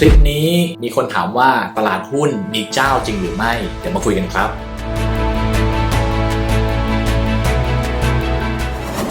คลิปนี้มีคนถามว่าตลาดหุ้นมีเจ้าจริงหรือไม่ เดี๋ยวมาคุยกันครับ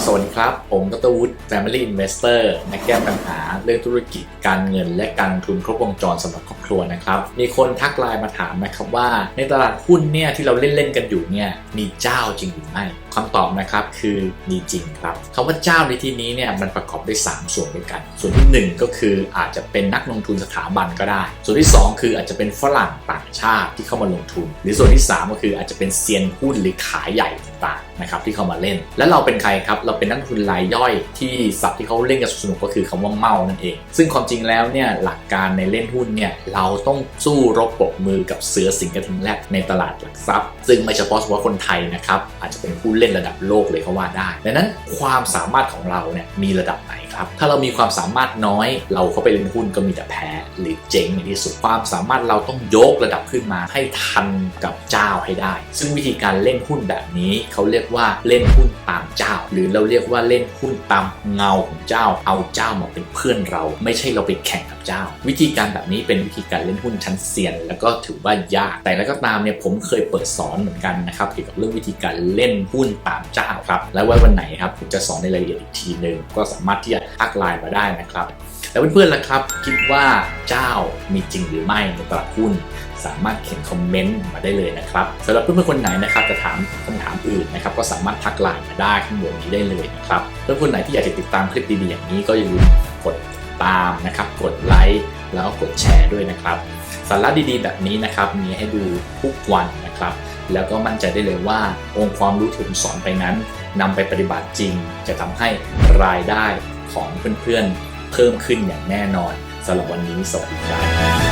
สวัสดีครับ ผมดรวุฒิ Family Investor นักแก้ปัญหาเรื่องธุรกิจการเงินและการลงทุนครบวงจรสำหรับครอบ ครัวนะครับ มีคนทักไลน์มาถามนะครับว่า ในตลาดหุ้นเนี่ยที่เราเล่นๆกันอยู่เนี่ยมีเจ้าจริงหรือไม่คำตอบนะครับคือมีจริงครับคำว่าเจ้าในที่นี้เนี่ยมันประกอบด้วย 3 ส่วนด้วยกัน ส่วนที่ 1 ก็คืออาจจะเป็นนักลงทุนสถาบันก็ได้ ส่วนที่ 2 คืออาจจะเป็นฝรั่งต่างชาติที่เข้ามาลงทุน หรือส่วนที่ 3 ก็คืออาจจะเป็นเซียนหุ้นหรือขายใหญ่ต่างๆนะครับที่เข้ามาเล่น และเราเป็นใครครับเราเป็นนักลงทุนรายย่อยที่ศัพท์ที่เขาเล่นกันสนุกก็คือคำว่าเมานั่นเอง ซึ่งความจริงแล้วเนี่ยหลักการในเล่นหุ้นเนี่ยเราต้องสู้รบปรบมือกับเสือสิงกระทิงแรกในตลาดหลักทรัพย์ ซึ่งไม่เฉพาะเฉพาะคนไทยนะครับอาจจะเป็นผู้เล่นระดับโลกเลยก็ว่าได้ดังนั้นความสามารถของเราเนี่ยมีระดับไหน ครับ ถ้าเรามีความสามารถน้อยเราเข้าไปเล่นหุ้นก็มีแต่แพ้หรือเจ๊งในที่สุดความสามารถเราต้องยกระดับขึ้นมาให้ทันกับเจ้าให้ได้ ซึ่งวิธีการเล่นหุ้นแบบนี้เขาเรียกว่าเล่นหุ้นตามเจ้า หรือเราเรียกว่าเล่นหุ้นตามเงาของเจ้า เอาเจ้ามาเป็นเพื่อนเรา ไม่ใช่เราไปแข่งกับเจ้า วิธีการแบบนี้เป็นวิธีการเล่นหุ้นชั้นเซียน แล้วก็ถือว่ายาก แต่แล้วก็ตามเนี่ยผมเคยเปิดสอนเหมือนกันนะครับเกี่ยวกับเรื่องวิธีการเล่นหุ้นตามเจ้าครับ แล้วไว้วันไหนครับผมจะสอนในรายละเอียดอีกทีหนึ่งก็สามารถที่จะทักไลน์มาได้นะครับ แล้วเพื่อนๆล่ะครับ คิดว่าเจ้ามีจริงหรือไม่ในตลาดหุ้นสามารถเขียนคอมเมนต์มาได้เลยนะครับสำหรับเพื่อนๆคนไหนนะครับจะถามคำถามอื่นนะครับก็สามารถทักไลน์มาได้ข้างบนนี้ได้เลยนะครับเพื่อนๆคนไหนที่อยากจะติดตามคลิปดีๆอย่างนี้ก็อย่าลืมกดตามนะครับกดไลค์แล้วก็กดแชร์ด้วยนะครับสาระดีๆ แบบนี้นะครับมีให้ดูทุกวันนะครับ แล้วก็มั่นใจได้เลยว่าองค์ความรู้ที่ผมสอนไปนั้นนำไปปฏิบัติจริง จะทำให้รายได้ ของเพื่อนๆเพิ่มขึ้นอย่างแน่นอนสำหรับวันนี้สวัสดีครับ